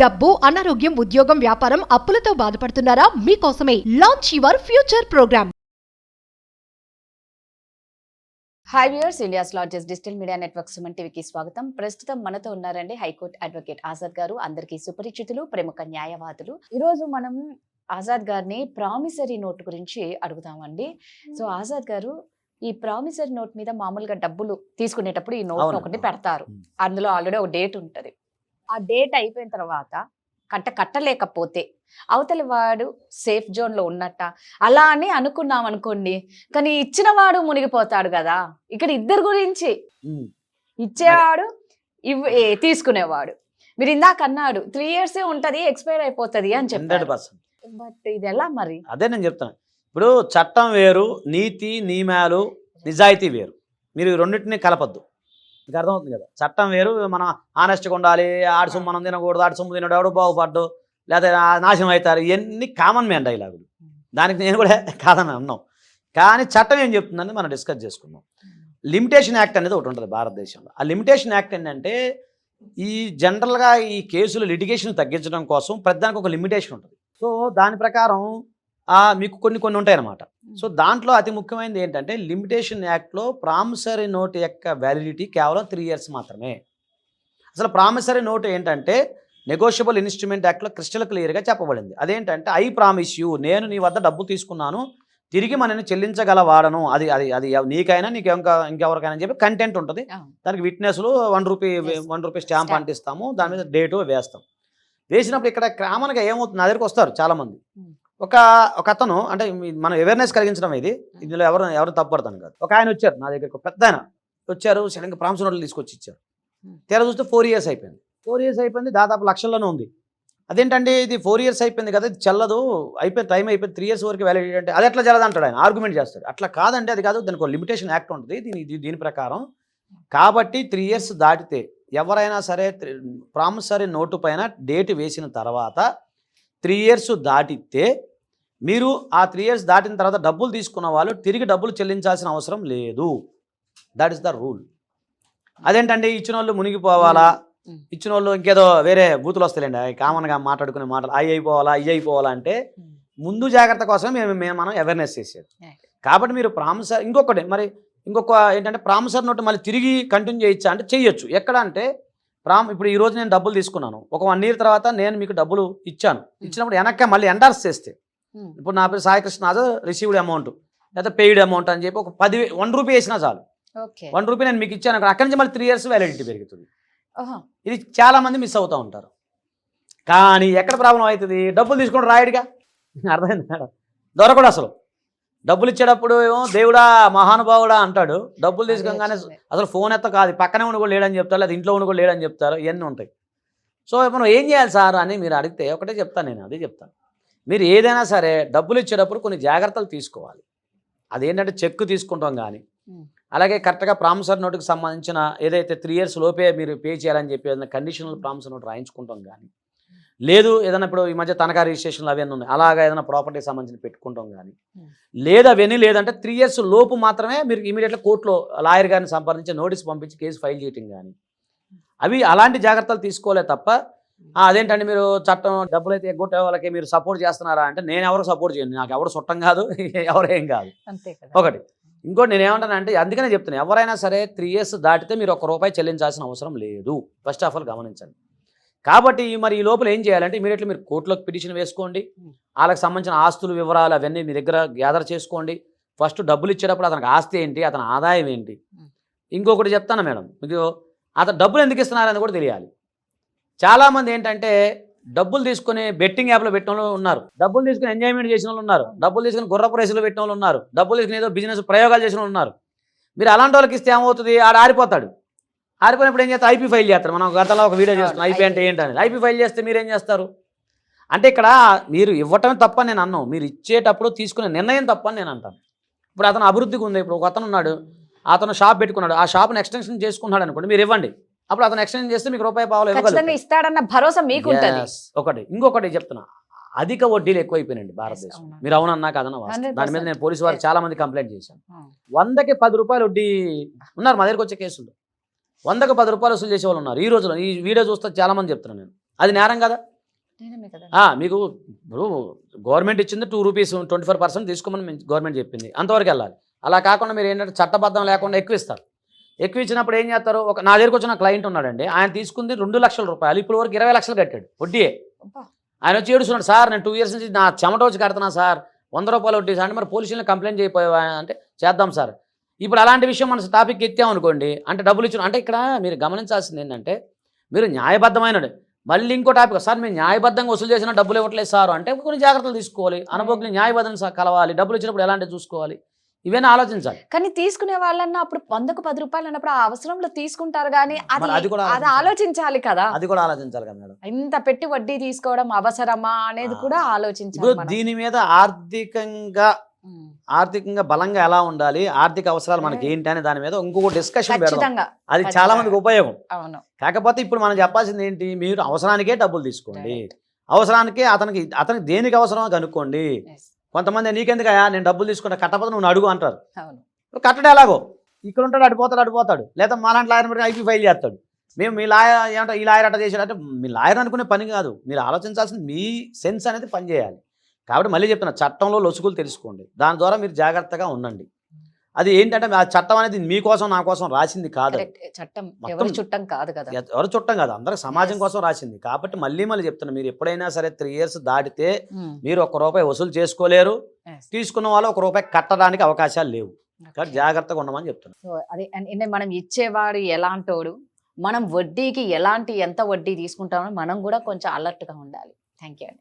డబ్బు అనారోగ్యం ఉద్యోగం వ్యాపారం అప్పులతో బాధపడుతున్నారా? మీకోసమే launch your future programme hi viewers India's largest digital media network Suman టీవీకి స్వాగతం. ప్రస్తుతం మనతో ఉన్నారండి హైకోర్టు అడ్వకేట్ ఆజాద్ గారు. అందరికీ సుపరిచితులు ప్రముఖ న్యాయవాదులు. ఈరోజు మనం ఆజాద్ గారిని ప్రామిసరీ నోట్ గురించి అడుగుతామండి సో ఆజాద్ గారు ఈ ప్రామిసరీ నోట్ మీద మామూలుగా డబ్బులు తీసుకునేటప్పుడు ఈ నోట్ ఒకటి. పెడతారు. అందులో ఆల్రెడీ ఒక డేట్ ఉంటది. ఆ డేట్ అయిపోయిన తర్వాత కట్ట కట్టలేకపోతే అవతలి వాడు సేఫ్ జోన్లో ఉన్నట్ట. అలా అని అనుకున్నాం అనుకోండి. కానీ ఇచ్చిన వాడు మునిగిపోతాడు కదా. ఇక్కడ ఇద్దరు గురించి. ఇచ్చేవాడు ఇవ్ తీసుకునేవాడు. మీరు ఇందాక అన్నాడు త్రీ ఇయర్స్ ఉంటది ఎక్స్పైర్ అయిపోతది అని పర్సెంట్. బట్ ఇది ఎలా మరి? అదే నేను చెప్తాను ఇప్పుడు చట్టం వేరు నీతి నియమాలు నిజాయితీ వేరు. మీరు రెండింటిని కలపద్దు. మీకు అర్థమవుతుంది కదా? చట్టం వేరు మనం ఆనెస్ట్గా ఉండాలి ఆడి సొమ్ము మనం తినకూడదు ఆడి సొమ్ము తినడు ఎవడు బాగుపడ్డు లేకపోతే నాశనం అవుతారు ఇవన్నీ కామన్ మ్యాన్ డైలాగులు దానికి నేను కూడా కాదని అన్నాం కానీ చట్టం ఏం చెప్తుందని మనం డిస్కస్ చేసుకుందాం. లిమిటేషన్ యాక్ట్ అనేది ఒకటి ఉంటుంది భారతదేశంలో. ఆ లిమిటేషన్ యాక్ట్ ఏంటంటే ఈ జనరల్గా ఈ కేసులు లిటిగేషన్ తగ్గించడం కోసం ప్రతిదానికి ఒక లిమిటేషన్ ఉంటుంది. సో దాని ప్రకారం మీకు కొన్ని కొన్ని ఉంటాయి అన్నమాట సో దాంట్లో అతి ముఖ్యమైనది ఏంటంటే లిమిటేషన్ యాక్ట్లో ప్రామిసరీ నోట్ యొక్క వ్యాలిడిటీ కేవలం త్రీ ఇయర్స్ మాత్రమే అసలు ప్రామిసరీ నోట్ ఏంటంటే నెగోషియబుల్ ఇన్స్ట్రుమెంట్ యాక్ట్లో క్రిస్టల్ క్లియర్గా చెప్పబడింది అదేంటంటే ఐ ప్రామిస్ యూ నేను నీ వద్ద డబ్బు తీసుకున్నాను తిరిగి మనని చెల్లించగల వాడను అది అది అది నీకైనా నీకు ఇంకా ఇంకెవరికైనా చెప్పి కంటెంట్ ఉంటుంది. దానికి విట్నెస్లు one rupee. One rupee stamp. అంటిస్తాము దాని మీద డేటు వేస్తాం వేసినప్పుడు ఇక్కడ కామన్గా ఏమవుతుంది నా దగ్గరికి వస్తారు చాలామంది. ఒక ఒక అతను అంటే మనం అవేర్నెస్ కలిగించడం ఇది. ఇందులో ఎవరు ఎవరు తప్పడతాను కాదు. ఒక ఆయన వచ్చారు నా దగ్గరికి ఒక పెద్ద ఆయన వచ్చారు సడన్గా ప్రాంస్ నోట్లు తీసుకొచ్చి ఇచ్చారు. తెర చూస్తే ఫోర్ ఇయర్స్ అయిపోయింది. ఫోర్ ఇయర్స్ అయిపోయింది దాదాపు లక్షల్లోనే ఉంది. అదేంటంటే ఇది ఫోర్ ఇయర్స్ అయిపోయింది కదా ఇది చెల్లదు అయిపోయింది టైం అయిపోయింది త్రీ ఇయర్స్ వరకు వ్యాలిడిటీ అంటే అది ఎట్లా చెల్లదు అంటాడు ఆయన ఆర్గ్యుమెంట్ చేస్తాడు. అట్లా కాదండి అది కాదు దానికి ఒక లిమిటేషన్ యాక్ట్ ఉంటుంది దీని దీని ప్రకారం. కాబట్టి త్రీ ఇయర్స్ దాటితే ఎవరైనా సరే ప్రామిసరీ నోటు పైన డేట్ వేసిన తర్వాత త్రీ ఇయర్స్ దాటితే మీరు ఆ త్రీ ఇయర్స్ దాటిన తర్వాత డబ్బులు తీసుకున్న వాళ్ళు తిరిగి డబ్బులు చెల్లించాల్సిన అవసరం లేదు. దట్ ఇస్ ద రూల్ అదేంటండి? ఇచ్చిన వాళ్ళు మునిగిపోవాలా. ఇచ్చిన వాళ్ళు ఇంకేదో వేరే బూతులు వస్తాయండి కామన్గా మాట్లాడుకునే మాటలు అవి అయిపోవాలా? ఇవి అయిపోవాలా? అంటే ముందు జాగ్రత్త కోసం మేము మేము మనం అవేర్నెస్ చేసేది. కాబట్టి మీరు ప్రామిసర్ ఇంకొకటి మరి ఇంకొక ఏంటంటే ప్రామిసర్ నోట్ మళ్ళీ తిరిగి కంటిన్యూ చేయొచ్చా అంటే చేయొచ్చు. ఎక్కడ అంటే ప్రామ్ ఇప్పుడు ఈ రోజు నేను డబ్బులు తీసుకున్నాను. ఒక వన్ ఇయర్ తర్వాత నేను మీకు డబ్బులు ఇచ్చాను. ఇచ్చినప్పుడు వెనక్కి మళ్ళీ ఎండార్స్ చేస్తే. ఇప్పుడు నా పేరు సాయి కృష్ణ రిసీవ్డ్ అమౌంట్ లేదా పెయిడ్ అమౌంట్ అని చెప్పి ఒక పది వన్ రూపీ వేసినా చాలు. వన్ రూపీ నేను మీకు ఇచ్చాను అక్కడ. అక్కడి నుంచి మళ్ళీ త్రీ ఇయర్స్ వ్యాలిడిటీ పెరుగుతుంది. ఇది చాలా మంది మిస్ అవుతూ ఉంటారు. కానీ ఎక్కడ ప్రాబ్లం అవుతుంది? డబ్బులు తీసుకొని రాయడుగా. అర్థమైంది మేడం? దొరకడు అసలు. డబ్బులు ఇచ్చేటప్పుడు ఏమో దేవుడా మహానుభావుడా అంటాడు. డబ్బులు తీసుకోగానే. అసలు ఫోన్ ఎత్త కాదు. పక్కనే ఉండి కూడా లేడని చెప్తారు లేదా ఇంట్లో ఉండి కూడా లేడని చెప్తారు. ఇవన్నీ ఉంటాయి. సో మనం ఏం చేయాలి సార్ అని మీరు అడిగితే ఒకటే చెప్తాను నేను అదే చెప్తాను. మీరు ఏదైనా సరే డబ్బులు ఇచ్చేటప్పుడు కొన్ని జాగ్రత్తలు తీసుకోవాలి. అదేంటంటే చెక్ తీసుకుంటాం కానీ. అలాగే కరెక్ట్గా ప్రామిసర్ నోటుకి సంబంధించిన ఏదైతే త్రీ ఇయర్స్ లోపే మీరు పే చేయాలని చెప్పి ఏదైనా కండిషనల్ ప్రామిసర్ నోట్ రాయించుకుంటాం కానీ లేదు ఏదైనా ఇప్పుడు ఈ మధ్య తనఖా రిజిస్ట్రేషన్లు అవన్నీ ఉన్నాయి. అలాగా ఏదైనా ప్రాపర్టీకి సంబంధించి పెట్టుకుంటాం కానీ. లేదా అవన్నీ లేదంటే త్రీ ఇయర్స్ లోపు మాత్రమే మీరు ఇమీడియట్గా కోర్టులో లాయర్ గారిని సంప్రదించి నోటీస్ పంపించి కేసు ఫైల్ చేయటం కానీ అవి అలాంటి జాగ్రత్తలు తీసుకోలే తప్ప "ఆ, అదేంటండి మీరు చట్టం డబ్బులు అయితే ఎగ్గొట్టే వాళ్ళకి మీరు సపోర్ట్ చేస్తున్నారా? అంటే నేను ఎవరు సపోర్ట్ చేయను. నాకు ఎవరు చుట్టం కాదు ఎవరేం కాదు. అంతే కదా. ఒకటి. ఇంకోటి నేను ఏమంటానంటే అందుకనే చెప్తాను ఎవరైనా సరే త్రీ ఇయర్స్ దాటితే మీరు ఒక రూపాయి చెల్లించాల్సిన అవసరం లేదు. ఫస్ట్ ఆఫ్ ఆల్ గమనించండి. కాబట్టి మరి ఈ లోపల ఏం చేయాలంటే ఇమీడియట్లీ మీరు కోర్టులోకి పిటిషన్ వేసుకోండి. వాళ్ళకి సంబంధించిన ఆస్తుల వివరాలు అవన్నీ మీ దగ్గర గ్యాదర్ చేసుకోండి. ఫస్ట్ డబ్బులు ఇచ్చేటప్పుడు అతనికి ఆస్తి ఏంటి అతని ఆదాయం ఏంటి. ఇంకొకటి చెప్తాను మేడం. మీకు అతను డబ్బులు ఎందుకు ఇస్తున్నారని కూడా తెలియాలి. చాలామంది ఏంటంటే డబ్బులు తీసుకుని బెట్టింగ్ యాప్లో పెట్టిన వాళ్ళు ఉన్నారు. డబ్బులు తీసుకుని ఎంజాయ్మెంట్ చేసిన వాళ్ళు ఉన్నారు. డబ్బులు తీసుకుని గుర్రపు రేసులు పెట్టిన వాళ్ళు ఉన్నారు. డబ్బులు తీసుకుని ఏదో బిజినెస్ ప్రయోగాలు చేసిన వాళ్ళు ఉన్నారు. మీరు అలాంటి వాళ్ళకి ఇస్తే ఏమవుతుంది? ఆడ ఆరిపోతాడు. ఆరిపోయినప్పుడు ఏం చేస్తారు? ఐపీ ఫైల్ చేస్తారు. మనం గతంలో ఒక వీడియో చేస్తున్నాం. ఐపీ అంటే ఏంటని ఐపీ ఫైల్ చేస్తే మీరు ఏం చేస్తారు? అంటే ఇక్కడ మీరు ఇవ్వటం తప్ప నేను అన్నాం. మీరు ఇచ్చేటప్పుడు తీసుకునే నిర్ణయం తప్ప నేను అంటాను. ఇప్పుడు అతను అభివృద్ధికి ఉంది. ఇప్పుడు ఒక అతను ఉన్నాడు. అతను షాప్ పెట్టుకున్నాడు. ఆ షాప్ని ఎక్స్టెన్షన్ చేసుకున్నాడు అనుకోండి. మీరు ఇవ్వండి. అప్పుడు అతను ఎక్స్టెన్షన్ చేస్తే మీకు రూపాయి పావులు ఖచ్చితంగా ఇస్తాడన్న భరోసా మీకు ఉంటది. ఒకటి ఇంకొకటి చెప్తున్నా. అధిక వడ్డీలు ఎక్కువైపోయినాయండి భారతదేశం. మీరు అవునన్నా కాదన్నా వాస్తవం. 100% దాని మీద నేను పోలీసు వారికి చాలా మంది కంప్లైంట్ చేశాను. వందకి పది రూపాయలు వడ్డీ ఉన్నారు మా దగ్గరకు వచ్చే కేసులు. వందకు పది రూపాయలు వసూలు చేసే వాళ్ళు ఉన్నారు. ఈ రోజులో ఈ వీడియో చూస్తే చాలా మంది చెప్తున్నాను నేను. అది నేరం కదా? మీకు ఇప్పుడు గవర్నమెంట్ ఇచ్చింది two rupees twenty four percent తీసుకోమని గవర్నమెంట్ చెప్పింది. అంతవరకు వెళ్ళాలి. అలా కాకుండా మీరు ఏంటంటే చట్టబద్ధం లేకుండా ఎక్కువ ఇస్తారు. ఎక్కువ ఇచ్చినప్పుడు ఏం చేస్తారు? ఒక నా దగ్గరకు వచ్చిన క్లయింట్ ఉన్నాడండి. ఆయన తీసుకుంది రెండు లక్షల రూపాయలు. ఇప్పుడు వరకు ఇరవై లక్షలు కట్టాడు వడ్డీయే అబ్బా. ఆయన వచ్చి ఏడుస్తున్నాడు సార్ నేను టూ ఇయర్స్ నుంచి నా చెమట వచ్చి కడుతున్నా సార్. వంద రూపాయలు వడ్డీ సార్. అంటే మరి పోలీసులను కంప్లైంట్ చేయపోయావా అంటే చేద్దాం సార్. ఇప్పుడు అలాంటి విషయం మన టాపిక్ ఎత్తామనుకోండి అంటే డబ్బులు ఇచ్చిన అంటే ఇక్కడ మీరు గమనించాల్సింది ఏంటంటే మీరు న్యాయబద్ధమైన మళ్ళీ ఇంకో టాపిక్ సార్ మేము న్యాయబద్ధంగా వసూలు చేసిన డబ్బులు ఇవ్వట్లేదు సార్. అంటే కొన్ని జాగ్రత్తలు తీసుకోవాలి. అనుభవం న్యాయబద్ధం కలవాలి. డబ్బులు ఇచ్చినప్పుడు ఎలాంటివి చూసుకోవాలి? ఇవన్నీ ఆలోచించాలి కానీ తీసుకునే వాళ్ళన్నా అప్పుడు వందకు పది రూపాయలు అన్నప్పుడు ఆ అవసరంలో తీసుకుంటారు కానీ అది అది కూడా అది ఆలోచించాలి. కదా అది కూడా ఆలోచించాలి కదా మేడం ఇంత పెట్టి వడ్డీ తీసుకోవడం అవసరమా అనేది. కూడా ఆలోచించాలి. దీని మీద ఆర్థికంగా. ఆర్థికంగా బలంగా ఎలా ఉండాలి ఆర్థిక అవసరాలు మనకి ఏంటి అనే దాని మీద ఇంకొక డిస్కషన్ పెడదాం అది. చాలా మందికి ఉపయోగం అవును కాకపోతే ఇప్పుడు మనం చెప్పాల్సింది ఏంటి మీరు అవసరానికే డబ్బులు తీసుకోండి. అవసరానికే అతనికి అతనికి దేనికి అవసరమో కనుక్కోండి. కొంతమంది నీకెందుకయా నేను డబ్బులు తీసుకుంటా కట్టకపోతే నువ్వు అడుగు అంటారు. కట్టడం ఎలాగో? ఇక్కడ ఉంటాడు అడిపోతాడు అడిపోతాడు లేదా మాలాంటి లాయర్ మరి ఐపీ ఫైల్ చేస్తాడు. మేము మీ లాయర్ ఏమంటే ఈ లాయర్ అట్ట చేశాడు అంటే మీ లాయర్ అనుకునే పని కాదు. మీరు ఆలోచించాల్సింది మీ సెన్స్ అనేది పని చేయాలి కాబట్టి మళ్ళీ చెప్తున్నా చట్టంలో లొసుగులు తెలుసుకోండి. దాని ద్వారా మీరు జాగ్రత్తగా ఉండండి. అది ఏంటంటే ఆ చట్టం అనేది మీకోసం నా కోసం రాసింది కాదు చట్టం ఎవరి చుట్టం కాదు కదా. ఎవరు చుట్టం కాదు. అందరికి సమాజం. కోసం రాసింది. కాబట్టి మళ్ళీ మళ్ళీ చెప్తున్నా మీరు ఎప్పుడైనా సరే త్రీ ఇయర్స్ దాటితే. మీరు ఒక్క రూపాయి వసూలు చేసుకోలేరు. తీసుకున్న వాళ్ళు ఒక రూపాయి కట్టడానికి అవకాశాలు లేవు. కాబట్టి. జాగ్రత్తగా ఉండమని చెప్తున్నా. సో అదే అంటే మనం ఇచ్చేవాడు ఎలాంటోడు మనం వడ్డీకి ఎలాంటి ఎంత వడ్డీ తీసుకుంటామో మనం కూడా కొంచెం alert గా ఉండాలి. థ్యాంక్ యూ అండి.